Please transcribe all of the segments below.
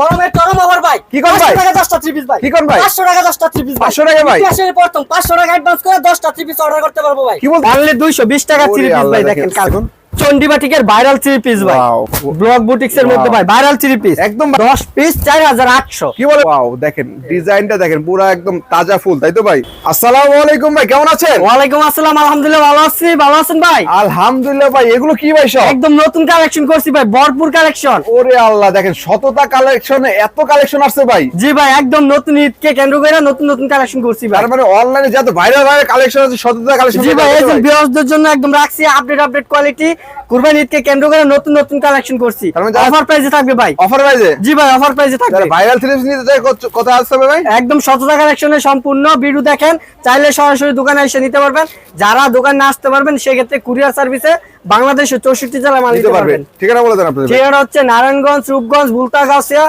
গরমের চরম অফার ভাই কি করেন ভাই? 500 টাকা 10টা থ্রি পিস ভাই কি করেন ভাই? 500 টাকা 10টা থ্রি পিস 500 টাকা ভাই? ইতিহাসের প্রথম 500 টাকা অ্যাডভান্স করে 10টা থ্রি পিস অর্ডার করতে পারব ভাই কি বল- অনলি 220 টাকা থ্রি পিস ভাই দেখেন, দেখেন কাল দেখুন। চন্ডিবাটিকের ভাইরাল থ্রি পিস ভাই। ব্লক বুটিক্স এর মধ্যে ভাই ভাইরাল থ্রি পিস একদম 10 পিস 4800 কি বলে? ওয়াও দেখেন ডিজাইনটা দেখেন পুরো একদম তাজা ফুল তাই তো ভাই? আসসালামু আলাইকুম ভাই কেমন আছেন? ওয়ালাইকুম আসসালাম আলহামদুলিল্লাহ ভালো আছি ভালো আছেন ভাই? আলহামদুলিল্লাহ ভাই এগুলো কি ভাই সব? একদম নতুন কালেকশন করছি ভাই ভরপুর কালেকশন ওরে আল্লাহ দেখেন শততা কালেকশনে এত কালেকশন আসছে ভাই। জি ভাই একদম নতুন ঈদকে কেন্দ্র করে নতুন নতুন কালেকশন করছি ভাই। মানে অনলাইনে যত ভাইরাল ভাইরাল কালেকশন আছে শততা কালেকশন জি ভাই এই যে জন্য একদম রাখছি আপডেট আপডেট কোয়ালিটি কুরবানি ঈদকে কেন্দ্র করে নতুন নতুন কালেকশন করছি। অফার প্রাইসে থাকবে ভাই। অফার প্রাইসে জি ভাই অফার প্রাইসে থাকবে। ভাইরাল থ্রিপস নিতে চাই কত- আসতে হবে ভাই? একদম সততা কালেকশনে সম্পূর্ণ। ভিডিও দেখেন চাইলে সরাসরি দোকানে এসে নিতে পারবেন। যারা দোকানে আসতে পারবেন সেক্ষেত্রে কুরিয়ার সার্ভিসে বাংলাদেশের চৌষট্টি জেলা মাল নিতে পারবেন। ঠিকানা বলে দেন আপনাদের ঠিকানা হচ্ছে নারায়ণগঞ্জ রূপগঞ্জ ভুলতা গাছিয়া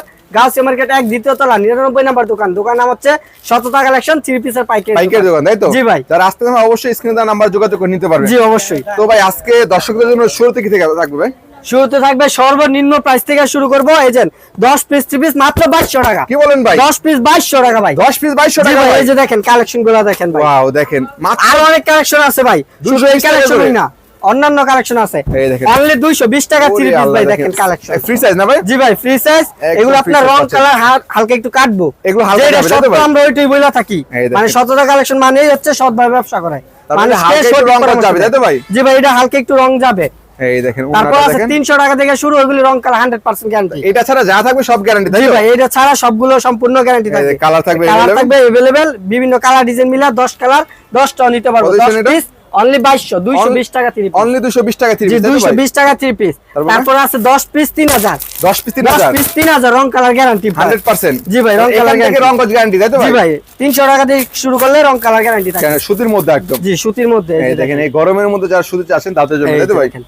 মার্কেট এক দ্বিতীয় তলা নিরানব্বই নাম্বার দোকান। দোকান নাম হচ্ছে শততা কালেকশন থ্রি পিসের পাইকারি পাইকারি দোকান। তাই তো? জি ভাই। যারা আসতে অবশ্যই স্ক্রিনে নাম্বার যোগাযোগ করে নিতে পারবেন জি অবশ্যই। তো ভাই আজকে দর্শকদের জন্য শুরুতে কি থেকে থাকবে ভাই? শুরুতে থাকবে সর্বনিম্ন প্রাইস থেকে শুরু করব। এই যে দশ পিস থ্রি পিস মাত্র বাইশশো টাকা। কি বলেন ভাই? দশ পিস বাইশশো টাকা ভাই। দশ পিস বাইশশো টাকা এই যে দেখেন কালেকশনগুলো দেখেন ভাই। দেখেন। আরও অনেক কালেকশন আছে ভাই। শুধু এই করে। না। অন্যান্য কালেকশন আছে এই দেখেন। অনলি দুইশো বিশ টাকা থ্রি ওরে পিস আল্লাহ ভাই দেখেন। দেখেন কালেকশন ফ্রি সাইজ না ভাই জি ভাই ফ্রি সাইজ একদম এগুলো free আপনার size রং পাচ্ছেন। কালার হালকা একটু কাটবো এগুলো হালকা যেটা যাবে, তাই তো সত্য ভাই? আমরা ওইটাই বলে থাকি এই দেখেন। মানে সততা কালেকশন মানেই হচ্ছে সৎভাবে ব্যবসা করে তার মানে মানুষকে হালকা একটু সঠিক রং করা পরামর্শ যাবে, তাই তো দেয়। ভাই? জি ভাই এটা হালকা একটু রং যাবে এই দেখেন তারপর ওনাটা আছে দেখেন তিনশো টাকা থেকে শুরু ওইগুলি রং কালার হান্ড্রেড পার্সেন্ট গ্যারান্টি এটা ছাড়া যা থাকবে সব গ্যারান্টি তাই জি তো ভাই এটা ছাড়া সবগুলো সম্পূর্ণ গ্যারান্টি এই থাকবে যে colour থাকবে কালার available? থাকবে अवेलेबल বিভিন্ন কালার ডিজাইন মিলা 10 কালার 10 টা নিতে পারবো কত 10 দিচ্ছেন এটা? পিস অনলি 2200 220 টাকা 3 পিস অনলি 220 টাকা 3 পিস তাই 220 টাকা 3 পিস তারপরে? তারপর আছে 10 পিস 3000 10 পিস 10 পিস 3000 রং কালার গ্যারান্টি 100% জি ভাই, রং কালার colour থেকে রং কত গ্যারান্টি তাই তো জি ভাই? ভাই 300 টাকা দিয়ে শুরু করলে রং কালার গ্যারান্টি থাকে। সুতির মধ্যে একদম। জি সুতির মধ্যে এই দেখেন এই গরমের মধ্যে যারা সুতিতে আছেন তাদের জন্য এই তাই তো ভাই? দেখেন।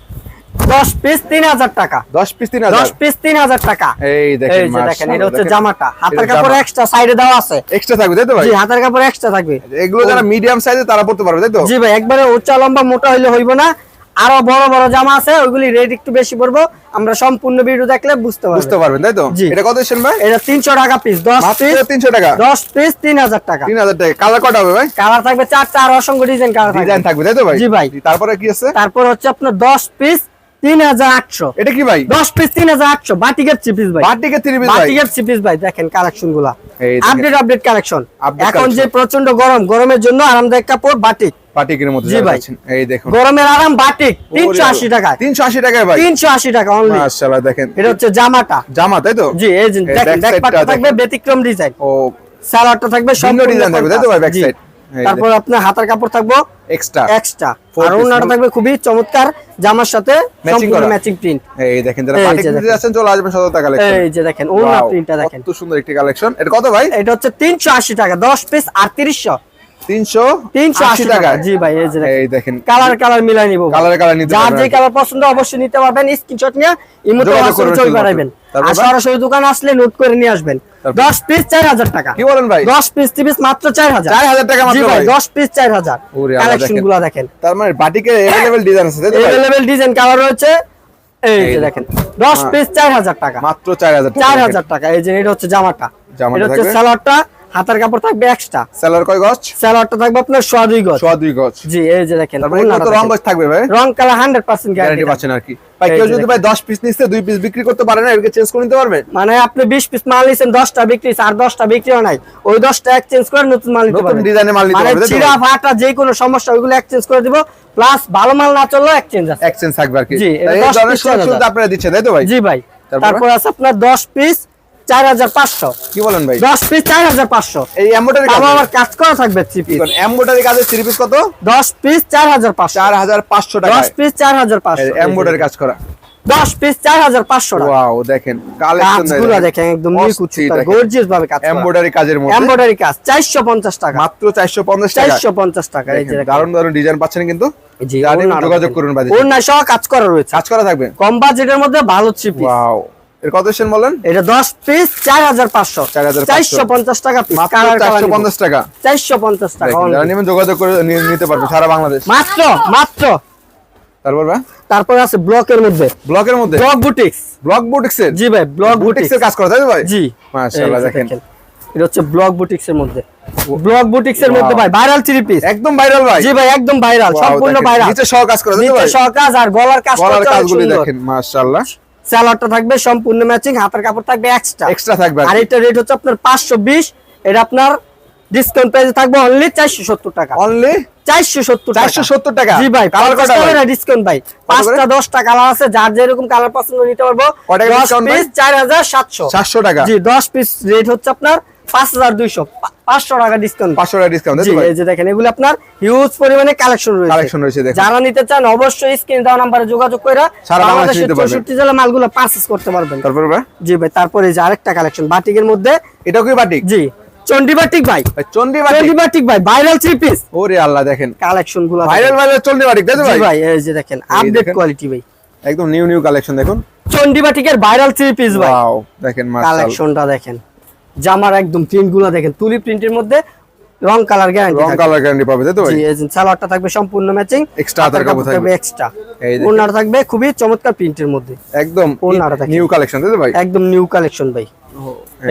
10 পিস 3000 টাকা। 10 পিস 3000 10 পিস 3000 টাকা। এই দেখেন দেখেন এটা হচ্ছে জামাটা। হাতের কাপড় এক্সট্রা সাইডে আছে। এক্সট্রা থাকবে তাই তো ভাই? জি হাতের কাপড় এক্সট্রা থাকবে। এগুলো যারা মিডিয়াম সাইজে তারা পড়তে পারবে তাই তো? জি ভাই একবারে উচ্চা লম্বা মোটা হইলে হইব না। আরও বড় বড় জামা আছে ওইগুলি রেট একটু বেশি পড়ব। আমরা সম্পূর্ণ ভিডিও দেখলে বুঝতে বুঝতে পারব পারবেন তাই তো? এটা কত ভাই? এটা তিনশো টাকা পিস দশ মাত্র পিস 300 টাকা? দশ পিস তিন হাজার টাকা। 3000 টাকা। কালার কত হবে ভাই? কালার থাকবে চারটা আর অসংখ্য ডিজাইন কালার ডিজাইন থাকবে। তাই তো ভাই? জি ভাই। তারপরে কি আছে? তারপর হচ্ছে আপনার দশ পিস এটা কি ভাই? দশ পিস তিন হাজার আটশো। বাটিকের চিপিস ভাই। বাটিকে 3 পিস ভাই। বাটিকের চিপিস ভাই দেখেন কালেকশনগুলা এই দেখেন। আপডেট আপডেট কালেকশন এখন যে প্রচণ্ড গরম গরমের জন্য আরামদায়ক কাপড় বাটিক বাটিকের মধ্যে। এই দেখুন। গরমের আরাম বাটিক তিনশো আশি টাকা 380 টাকায় ভাই। তিনশো আশি টাকা অনলি মাশাআল্লাহ দেখেন। এটা হচ্ছে জামাটা। জামা তাই তো? জি এই দেখেন ব্যাক থাকবে ব্যতিক্রম ডিজাইন ও সালোয়ারটা থাকবে সম্পূর্ণ design থাকবে, তাই তো ভাই। তারপর আপনার হাতার কাপড় থাকব এক্সট্রা এক্সট্রা আর ওনাটা থাকবে খুবই চমৎকার জামার সাথে সম্পূর্ণ ম্যাচিং প্রিন্ট এই দেখেন যারা এই যে বাটিক নিতে দেখেন। যাচ্ছেন চলে আসবেন টাকা কালেকশন এই যে দেখেন ওনা প্রিন্টটা দেখেন। কত সুন্দর একটি কালেকশন এটা কত ভাই? এটা হচ্ছে তিনশো আশি টাকা দশ পিস আটত্রিশশো। 380 তিনশো আশি টাকা। জি ভাই এই যে এই দেখেন। কালার কালার মিলাই নিবো। ভাই। কালারে কালার নিতে যার যে আর কি। কালার পছন্দ অবশ্যই নিতে পারবেন। স্ক্রিনশট নিয়ে ইমোতে হোয়াটসঅ্যাপে ছবি পাঠাবেন। আর সরাসরি দোকানে আসলে নোট করে নিয়ে আসবেন? দশ পিস চার হাজার টাকা। কি বলেন ভাই? দশ পিস পিস মাত্র চার হাজার। চার হাজার টাকা মাত্র ভাই দশ পিস চার হাজার। কালেকশনগুলো দেখেন। তার মানে বাটিকের এভেলেবেল ডিজাইন আছে এভেলেবেল ডিজাইন কালার রয়েছে। এই যে দেখেন দশ হ্যাঁ। পিস চার হাজার টাকা। মাত্র চার হাজার চার হাজার টাকা। এই যে এটা হচ্ছে জামাটা। জামাটা হচ্ছে স্যালাডটা হাতার কাপড় থাকবে এক্সট্রা সেলার কয় গজ? সালোয়ারটা থাকবে আপনার সোয়া দুই গজ। সোয়া দুই গজ। জি এই যে দেখেন মানে রং। গজ থাকবে ভাই? রং কালার হান্ড্রেড পার্সেন্ট গ্যারান্টি পাচ্ছেন আর কি। ভাই কেউ যদি ভাই 10 পিস নিচ্ছে দুই পিস বিক্রি করতে পারে না এটাকে চেঞ্জ করে নিতে পারবেন মানে আপনি বিশ পিস মাল নিছেন দশটা বিক্রি আর দশটা বিক্রিও নাই। ওই দশটা এক্সচেঞ্জ করে নতুন মাল নিতে নতুন পারবেন ডিজাইনের মাল নিতে মানে পারবে তো? চিরা ফাটা যে কোনো সমস্যা ওইগুলো এক্সচেঞ্জ করে দিব। প্লাস ভালো মাল না চললেও এক্সচেঞ্জ আছে। এক্সচেঞ্জ থাকবে আর কি। জি, এই 10 ধরনের সুযোগ আপনারা দিচ্ছেন তাই তো ভাই? জি ভাই তারপর? আছে আপনার দশ পিস চার হাজার পাঁচশো। কি বলেন ভাই? দশ পিস চার হাজার পাঁচশো। এই কাজ করা থাকবে থ্রি পিস এমব্রয়ডারি কাজের থ্রি পিস কত? দশ পিস চার হাজার পাঁচশো। 4500 টাকা দশ পিস চার হাজার পাঁচশো। এমব্রয়ডারি কাজ করা। দশ পিস চার হাজার পাঁচশো টাকা। ওয়াও দেখেন কালেকশন দেখেন একদম গর্জিয়াস ভাবে কাজ এমব্রয়ডারি কাজের মধ্যে। এমব্রয়ডারি কাজ চারশো পঞ্চাশ টাকা। মাত্র 450 টাকা টাকা এই যে ডিজাইন পাচ্ছেন কিন্তু। যোগাযোগ। করুন সহ কাজ করা রয়েছে। কাজ করা থাকবে। কম বাজেটের মধ্যে ভালো ওয়াও এর কত সেন বলেন? এটা দশ পিস চার হাজার পাঁচশো। 4,500 চারশো টাকা পিস মাত্র কালার কালার 450 টাকা। চারশো পঞ্চাশ টাকা যারা নেবেন যোগাযোগ করে নিতে পারবেন সারা বাংলাদেশ। মাত্র মাত্র। তারপর ভাই? তারপরে আছে ব্লকের মধ্যে। ব্লকের মধ্যে? Block boutiques. ব্লক বুটিক্সের? জি ভাই ব্লক বুটিক্স। বুটিক্সের কাজ করা তাই ভাই? জি। মাশাআল্লাহ দেখেন। এটা হচ্ছে ব্লক বুটিক্স এর মধ্যে ব্লক বুটিক্স এর মধ্যে ভাই ভাইরাল থ্রি পিস একদম ভাইরাল ভাই। জি ভাই একদম ভাইরাল সম্পূর্ণ ভাইরাল নিচে সহ কাজ করা তাই তো নিচে সহ কাজ আর গলার কাজ গলার কাজগুলি দেখেন মাশাআল্লাহ। স্যালাডটা থাকবে সম্পূর্ণ ম্যাচিং হাতের কাপড় থাকবে এক্সট্রা এক্সট্রা থাকবে আর এটা রেট হচ্ছে আপনার 520 এটা আপনার ডিসকাউন্ট প্রাইসে থাকবে অনলি 470 টাকা। অনলি 470 টাকা। 470 টাকা? জি ভাই কালার কটা ভাই? ডিসকাউন্ট ভাই? করে? পাঁচটা দশটা কালার আছে যার যেরকম কালার পছন্দ নিতে পারব। কয় টাকা 10 discount ভাই? পিস 4700 700 টাকা। জি 10 পিস রেট হচ্ছে আপনার 5200 500 টাকা ডিসকাউন্ট 500 টাকা ডিসকাউন্ট জি তাই তো ভাই? এই যে দেখেন এগুলো আপনার হিউজ পরিমাণে কালেকশন রয়েছে। কালেকশন রয়েছে যারা নিতে চান অবশ্যই স্ক্রিন দেওয়া নাম্বারে যোগাযোগ করে সারা বাংলাদেশের নিতে পারবেন। 64 জেলা মালগুলো পারচেজ করতে পারবেন। তারপর ভাই? জি ভাই তারপরে যে আরেকটা কালেকশন বাটিকের মধ্যে এটাও কি বাটিক জি ভাই। ভাইরাল থ্রি পিস ওরে আল্লাহ দেখেন। কালেকশনগুলো ভাইরাল ভাই? ভাই এই যে দেখেন আপডেট। কোয়ালিটি ভাই। একদম নিউ নিউ কালেকশন দেখুন। চন্ডিবাটিকের ভাইরাল থ্রি পিস ভাই। দেখেন কালেকশনটা দেখেন। জামার একদম প্রিন্টগুলো দেখেন তুলি প্রিন্টের মধ্যে রং কালার গ্যারান্টি রং কালার গ্যারান্টি পাবে তাই তো ভাই? জি এই যে সালোয়ারটা থাকবে সম্পূর্ণ ম্যাচিং এক্সট্রা হাতার কাপড় থাকবে। এক্সট্রা। ওনার থাকবে খুবই চমৎকার প্রিন্টের মধ্যে। একদম ওড়নাটা থাকবে নিউ কালেকশন তাই তো ভাই? একদম নিউ কালেকশন ভাই।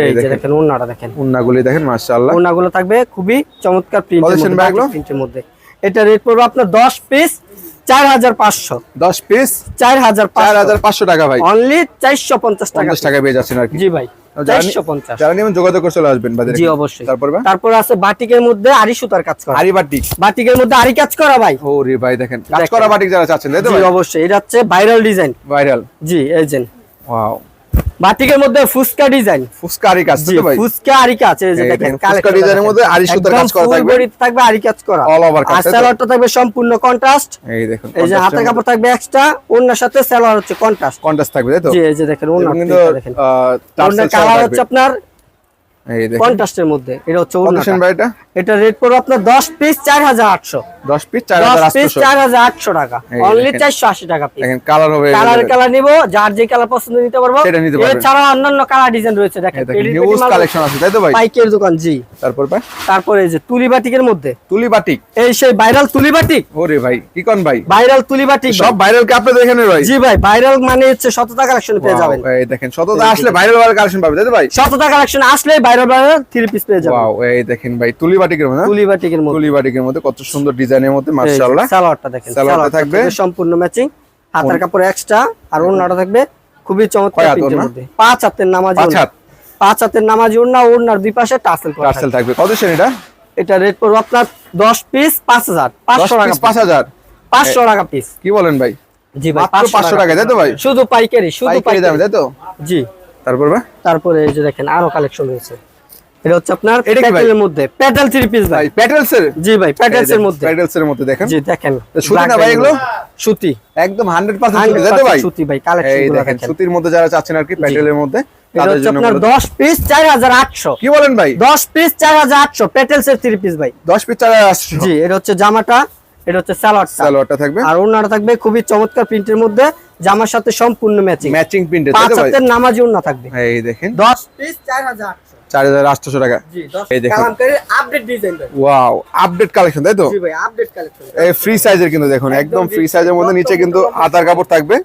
এই যে দেখেন। দেখেন ওনাটা দেখেন। উন্নাগুলি দেখেন মাশাআল্লাহ। ওনাগুলো থাকবে খুবই চমৎকার ভাই এগুলো? প্রিন্টের মধ্যে এটা রেট পড়বে আপনার 10 পিস 4500 10 পিস 4500 4500 টাকা ভাই। অনলি 450 টাকা 50 টাকা পেয়ে যাচ্ছেন আর কি। জি ভাই। যারা নি- 450 যারা নিবেন যোগাযোগ করে চলে আসবেন জি অবশ্যই। তারপর তারপর আছে বাটিকের মধ্যে আরি সুতার কাজ করা। বাটিক। বাটিকের মধ্যে আরি কাজ করা ভাই। ওরে ভাই দেখেন। কাজ করা বাটিক যারা চাচ্ছেন তো জি অবশ্যই। এটা হচ্ছে ভাইরাল ডিজাইন। ভাইরাল। জি ওয়াও। বাটিকের মধ্যে ফুসকা ডিজাইন ফুসকা আরি কাজ তো ভাই ফুসকা আরি কাজ এই যে দেখেন কালেকশন ডিজাইনের মধ্যে আরি সুতার কাজ করা থাকবে। থাকবে আরি কাজ করা। All over কাজ, আর সালোয়ারটা থাকবে সম্পূর্ণ কন্ট্রাস্ট এই দেখুন এই যে হাতের কাপড় থাকবে এক্সট্রা ওন্নার সাথে সালোয়ার হচ্ছে কন্ট্রাস্ট কন্ট্রাস্ট থাকবে তাই তো? জি এই যে দেখেন এবং ওন্নার কিন্তু ওন্নার কালার হচ্ছে আপনার এই দেখুন। কন্ট্রাস্টের মধ্যে এটা হচ্ছে কত ভাই এটা? এটা রেট পড়বে আপনার 10 পিস 4800 10 পিস 10 পিস 4800 4800 টাকা। অনলি দেখেন। 480 টাকা পিস দেখেন কালার হবে কালার কালার নিব যার যে কালার পছন্দ নিতে পারব। সেটা নিতে পারবেন। এছাড়া অন্যান্য কালার ডিজাইন রয়েছে দেখেন। মাল- কালেকশন আছে তাই তো ভাই? পাইকের দোকান জি। তারপর ভাই? তারপরে এই যে তুলি বাটিকের মধ্যে। তুলি বাটিক। এই সেই ভাইরাল তুলি বাটিক। ওরে ভাই কি কোন ভাই? ভাইরাল তুলি বাটিক সব ভাইরাল কি আপনাদের এখানে ভাই? জি ভাই ভাইরাল মানে হচ্ছে শততা কালেকশন পেয়ে যাবেন। এই দেখেন শতটা আসলে ভাইরাল ভাইরাল কালেকশন পাবে তাই তো ভাই? শততা কালেকশন আসলে ভাইরাল ভাইরাল থ্রি পিস পেয়ে যাবেন। ওয়াও এই দেখেন ভাই তুলি বাটিকের মধ্যে তুলি বাটিকের মধ্যে। তুলি বাটিকের মধ্যে কত সুন্দর ডিজাইনের মধ্যে মাশাআল্লাহ। সালোয়ারটা দেখেন সালোয়ারটা সালোয়ারটা থাকবে। থাকবে সম্পূর্ণ ম্যাচিং। হাতের কাপড় এক্সট্রা আর ওড়নাটা থাকবে খুবই চমৎকার প্রিন্টের মধ্যে। পাঁচ হাতের নামাজ পাঁচ হাত। পাঁচ হাতের নামাজ ওড়না ওড়নার দুই পাশে টাসেল করা পার্সেল থাকবে। থাকবে। কত সেন এটা? এটা রেট পড়বে আপনার 10 পিস 5000 10 500 টাকা পিস 5000 500 টাকা পিস কি বলেন ভাই? জি ভাই মাত্র 500 টাকা তাই তো ভাই? শুধু পাইকারি শুধু পাইকারি দামে তাই তো? জি। তারপর ভাই? তারপরে এই যে দেখেন আরও কালেকশন রয়েছে। এটা হচ্ছে আপনার প্যাটেলের মধ্যে। প্যাটেল থ্রি পিস ভাই। প্যাটেলস এর জি ভাই প্যাটেলস এর মধ্যে। প্যাটেলস এর মধ্যে দেখেন। জি দেখেন। সুতি না ভাই এগুলো? সুতি। একদম 100% সুতি ভাই? সুতি ভাই কালেকশন এই দেখেন সুতির মধ্যে যারা চাচ্ছেন আর কি প্যাটেলের মধ্যে তাদের জন্য আপনার মূলত- 10 পিস 4800 কি বলেন ভাই? 10 পিস 4800 প্যাটেলস এর থ্রি পিস ভাই। 10 পিস চার আসছে জি এটা হচ্ছে জামাটা। এটা হচ্ছে সালোয়ারটা সালোয়ারটা থাকবে। আর ওনাটা থাকবে খুবই চমৎকার প্রিন্টের মধ্যে। জামার সাথে সম্পূর্ণ ম্যাচিং। ম্যাচিং প্রিন্টের তাই পাঁচ তো হাতের নামাজি ওনা থাকবে। এই দেখেন। 10 পিস 4800 4800 টাকা। জি 10 এই দেখুন। কালামকারীর update design wow update collection তাই তো? জি ভাই আপডেট কালেকশন এই ফ্রি সাইজের কিন্তু দেখুন একদম ফ্রি সাইজের মধ্যে নিচে কিন্তু আতার কাপড় থাকবে।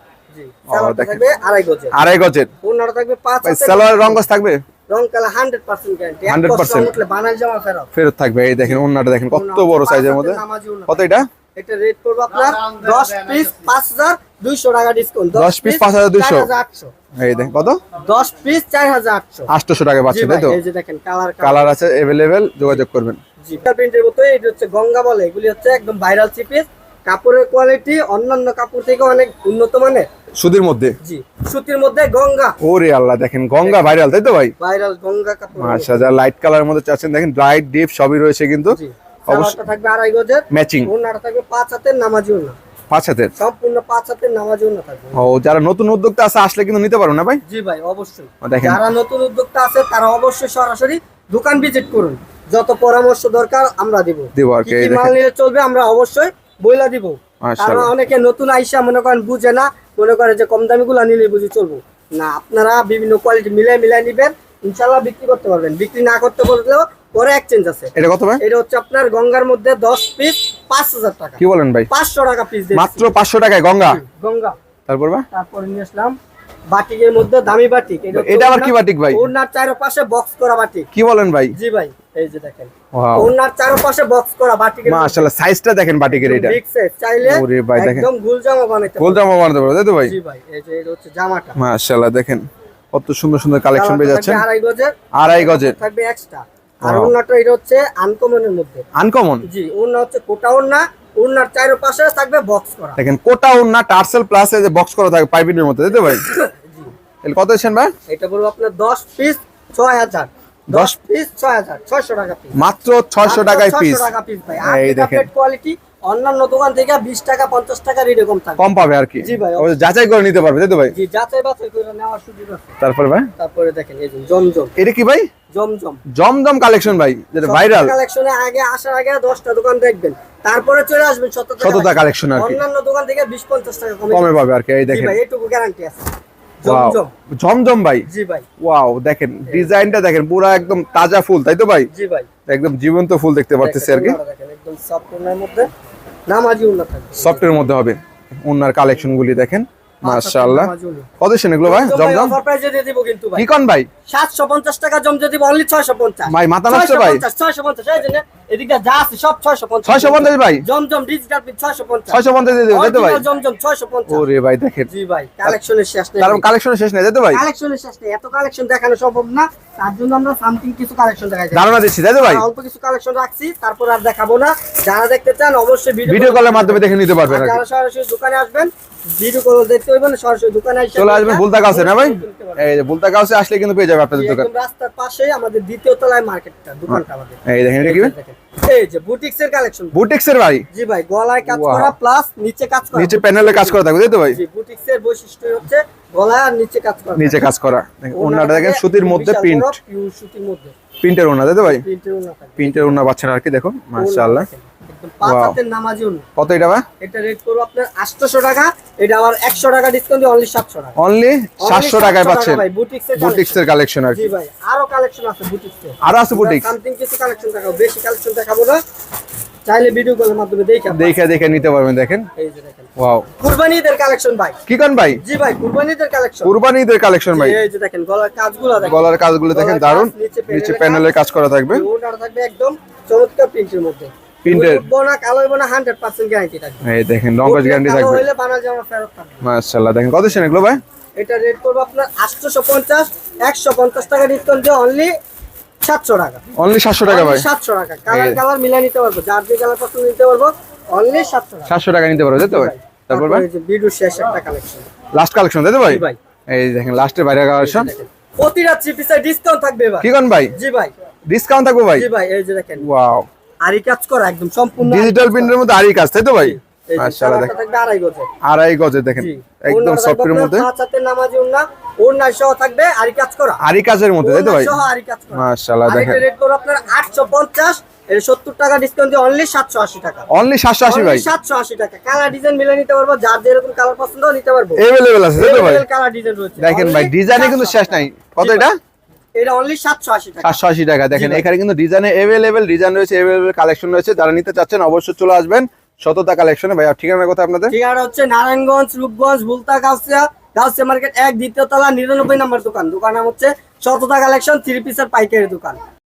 আড়াই গজের। আড়াই গজের। ওনাটা থাকবে 5 হাতের সালোয়ার রঙ্গস থাকবে? রং কালার 100% গ্যারান্টি 100% 100% উঠলে বানাই জামা ফেরত ফেরত থাকবে এই দেখেন ওন্নাটা দেখেন কত ওড়না বড় পাঁচ সাইজের হাতের মধ্যে নামাজি ওড়না কত এটা এটা রেট পড়বে আপনার 10 পিস 5200 টাকা ডিসকাউন্ট 10 piece 5200 4800 এই দেখেন কত 10 পিস 4800 800 টাকা জি পাচ্ছেন ভাই তাই তো এই যে দেখেন কালার কালার আছে अवेलेबल যোগাযোগ করবেন জি প্রিন্টের মতো এটা হচ্ছে গঙ্গা বলে এগুলি হচ্ছে একদম ভাইরাল থ্রি পিস কাপড়ের কোয়ালিটি অন্যান্য কাপড় থেকে অনেক উন্নত মানের সুদির মধ্যে? জি সুতির মধ্যে গঙ্গা। ওরে আল্লাহ দেখেন গঙ্গা ভাইরাল তাই তো ভাই? ভাইরাল গঙ্গা কাপড়। আচ্ছা যা লাইট কালারের মধ্যে চাচ্ছেন দেখেন ব্রাইট ডিপ সবই রয়েছে কিন্তু। অবশ্যই থাকবে আড়াই গজের ম্যাচিং ওনাটা থাকবে পাঁচ হাতের নামাজি ওনা পাঁচ হাতের? সম্পূর্ণ পাঁচ হাতের থাকবে। ও যারা নতুন উদ্যোক্তা আছে আসলে কিন্তু নিতে পারো না ভাই? জি ভাই অবশ্যই। দেখেন। যারা নতুন উদ্যোক্তা আছে তারা অবশ্যই সরাসরি দোকান ভিজিট করুন। যত পরামর্শ দরকার আমরা দিব। দিব আর কি। মাল নিলে চলবে আমরা অবশ্যই বইলা দিব। কারণ অনেকে নতুন আইসা মনে করেন বুঝে না মনে করে যে কম দামি গুলা নিলে বুঝি চলবো। না আপনারা বিভিন্ন কোয়ালিটি মিলে মিলাই নিবেন ইনশাল্লাহ বিক্রি করতে পারবেন। বিক্রি না করতে বললেও পরে এক্সচেঞ্জ আছে। এটা কত ভাই? এটা হচ্ছে আপনার গঙ্গার মধ্যে দশ পিস পাঁচ হাজার টাকা। কি বলেন ভাই? পাঁচশো টাকা পিস মাত্র পাঁচশো টাকায় গঙ্গা? গঙ্গা। তারপর ভাই? তারপর নিয়ে আসলাম বাটিকের মধ্যে দামি বাটিক। এটা আবার কি বাটিক ভাই? ওনার চারপাশে বক্স করা বাটিক। কি বলেন ভাই? জি ভাই এই যে দেখেন। চারপাশে বক্স করা বাটিকের মধ্যে। মাশাআল্লাহ সাইজটা দেখেন বাটিকের এটা। বিগ সাইজ চাইলে ওরে ভাই দেখেন। একদম গুল জামা বানাইতে গোল জামা বানাতে পারো তাই তো ভাই? জি ভাই এই যে এটা হচ্ছে জামাটা। মাশাআল্লাহ দেখেন। কত সুন্দর সুন্দর কালেকশন পেয়ে যাচ্ছে গজের। আড়াই গজের। থাকবে এক্সট্রা আর. ওড়নাটা এটা হচ্ছে আনকমনের মধ্যে। আনকমন জি ওড়না হচ্ছে কোটা ওড়না ওড়নার চারপাশে থাকবে বক্স করা। দেখেন কোটা ওন্না টার্সেল প্লাস যে বক্স করা থাকে পাইপিনের মধ্যে তাই তো জি। তাহলে কত আছেন ভাই? এটা বলব আপনার দশ পিস ছয় হাজার। দশ দশ- পিস ছয় হাজার ছয়শো টাকা পিস মাত্র ছয়শো টাকায় পিস টাকা পিস ভাই। এই দেখেন। কোয়ালিটি অন্যান্য দোকান থেকে বিশ টাকা পঞ্চাশ টাকা রেটে কম থাকে। কম পাবে আর কি? জি ভাই। যাচাই করে নিতে পারবে তাই তো ভাই? জি যাচাই বাছাই করে নেওয়ার সুযোগ আছে। তারপর ভাই? তারপরে দেখেন এই জমজম। এটা কি ভাই? জমজম। জমজম কালেকশন ভাই যেটা ভাইরাল কালেকশনে আগে আসার আগে দশটা দোকান দেখবেন। তারপরে চলে আসবেন আর কি। অন্যান্য দোকান থেকে টাকা কমে কমে পাবে আর কি এই দেখেন। ভাই এটুকু গ্যারান্টি আছে। জমজম। ভাই? জি ভাই। ওয়াও দেখেন ডিজাইনটা দেখেন পুরো একদম তাজা ফুল তাই তো ভাই? জি ভাই। একদম জীবন্ত ফুল দেখতে পারতেছি আর কি। দেখেন, দেখেন, একদম সফট মধ্যে। নামাজি থাকবে। মধ্যে হবে। ওনার কালেকশনগুলি দেখেন। মাশাআল্লাহ। কত এগুলো ভাই জমজম? অফার প্রাইসে দিয়ে দিব কিন্তু ভাই। কি কন ভাই? সাতশো পঞ্চাশ টাকা জমজম দিব অনলি ছয়শো পঞ্চাশ। ভাই, মাথা নষ্ট ভাই। ছয়শো পঞ্চাশ এই যে নে, এদিকটা যা আছে সব ছয়শো পঞ্চাশ। ছয়শো পঞ্চাশ ভাই? জমজম ডিজিটাল পিন ছয়শো পঞ্চাশ। ছয়শো পঞ্চাশ দিয়ে দেবো তাই ভাই। জমজম ছয়শো পঞ্চাশ। ওরে ভাই দেখেন। জি ভাই কালেকশনের শেষ নেই। কারণ কালেকশন শেষ নেই তাই তো ভাই। কালেকশনের শেষ নেই এত কালেকশন দেখানো সম্ভব না। তার জন্য আমরা সামথিং কিছু কালেকশন দেখাই ধারণা দিচ্ছি ভাই। অল্প কিছু কালেকশন রাখছি তারপর আর দেখাবো না। যারা দেখতে চান অবশ্যই ভিডিও কলের মাধ্যমে দেখে নিতে পারবেন যারা সরাসরি দোকানে আসবেন ভিডিও কল দেখতে হইবেন সরাসরি দোকানে এসে চলে আসবেন বুলতা গাছে না ভাই? এই যে বুলতা গাছে আসলে কিন্তু পেয়ে যাবে আপনাদের দোকান। রাস্তার পাশেই আমাদের দ্বিতীয় তলায় মার্কেটটা দোকানটা আমাদের। এই দেখেন এটা কি এই যে বুটিক্স এর কালেকশন বুটিক্স এর ভাই? জি ভাই গলায় কাজ করা প্লাস নিচে কাজ করা। নিচে প্যানেলে কাজ করা থাকবে তাই তো ভাই? জি বুটিক্স এর বৈশিষ্ট্য হচ্ছে গলায় আর নিচে কাজ করা। নিচে কাজ করা। দেখেন, সুতির মধ্যে প্রিন্ট সুতির মধ্যে। প্রিন্টের ওনা তাই তো ভাই? প্রিন্টের ওনা থাকে। প্রিন্টের আর কি দেখো মাশাআল্লাহ। কত এটা ভাই? এটা রেট করব আপনার 800 টাকা এটা আবার 100 টাকা ডিসকাউন্ট দিয়ে অনলি 700 টাকা। অনলি সাতশো টাকায় পাচ্ছেন। ভাই বুটিক্স এর কালেকশন আর জি ভাই আরও কালেকশন আছে বুটিক্স আরও আছে বুটিক্স সামথিং কিছু কালেকশন দেখাবো বেশি কালেকশন দেখাবো না। চাইলে ভিডিও কলের মাধ্যমে দেখে দেখে দেখে নিতে পারবেন দেখেন। এই যে দেখেন। ওয়াও কুরবানি কালেকশন ভাই। কি কন ভাই? জি ভাই কুরবানিদের কালেকশন কুরবানিদের কালেকশন ভাই। এই যে দেখেন গলার কাজগুলো দেখেন। গলার কাজগুলো দেখেন দারুণ নিচে প্যানেলের কাজ করা থাকবে। থাকবে একদম চমৎকার প্রিন্টের মধ্যে। Printed। উঠবো না কালো হইবো 100% গ্যারান্টি থাকবে। এই দেখেন রঙ্গজ গ্যারান্টি থাকবে। হইলে বানা জামা ফেরত থাকবে মাশাআল্লাহ দেখেন কত এগুলো ভাই? এটা রেট করব আপনার 850 150 টাকা ডিসকাউন্ট দিয়ে অনলি 700 টাকা। অনলি সাতশো টাকা ভাই? 700 টাকা। কালার কালার মিলাই নিতে পারব যার যে কালার পছন্দ নিতে পারব অনলি 700 টাকা। নিতে পারো তাই তো ভাই? তারপর ভাই? বিডু শেষ একটা কালেকশন লাস্ট কালেকশন তাই তো ভাই। এই দেখেন বাইরে কালেকশন প্রতিটা থ্রি পিসের ডিসকাউন্ট থাকবে কি কন ভাই? জি ভাই। ডিসকাউন্ট থাকবে ভাই? জি ভাই এই যে দেখেন। ওয়াও আরি কাজ করা একদম সম্পূর্ণ ডিজিটাল প্রিন্টের মধ্যে আরই কাজ তাই তো ভাই? মাশাআল্লাহ দেখেন। আড়াই গজের। আড়াই গজে দেখেন। একদম সফটের মধ্যে। পাঁচ নামাজি ওড়না সহ থাকবে আরি কাজ করা। আরই কাজের মধ্যে তাই তো ভাই? আরি কাজ করা। মাশাআল্লাহ দেখেন। রেট আপনার 850 এর 70 টাকা ডিসকাউন্ট দিয়ে অনলি 780 টাকা। অনলি সাতশো আশি ভাই? সাতশো আশি টাকা। কালার ডিজাইন মিলে নিতে পারব যার যেরকম কালার পছন্দ নিতে পারব। এভেলেবেল আছে তাই তো ভাই? কালার ডিজাইন রয়েছে। দেখেন ভাই ডিজাইনে কিন্তু শেষ নাই। কত এটা। এটা অনলি টাকা। দেখেন এখানে কিন্তু ডিজাইনে এভেলেবেল ডিজাইন রয়েছে কালেকশন রয়েছে। যারা নিতে চাচ্ছেন অবশ্যই চলে আসবেন শততা কালেকশনে ভাই আর ঠিকানার কথা আপনাদের? ঠিকানা হচ্ছে নারায়ণগঞ্জ রূপগঞ্জ ভুলতা গাউসিয়া। মার্কেট এক দ্বিতীয় তলা নিরানব্বই নম্বর দোকান। দোকান নাম হচ্ছে শততা কালেকশন থ্রি পিসের পাইকারি দোকান।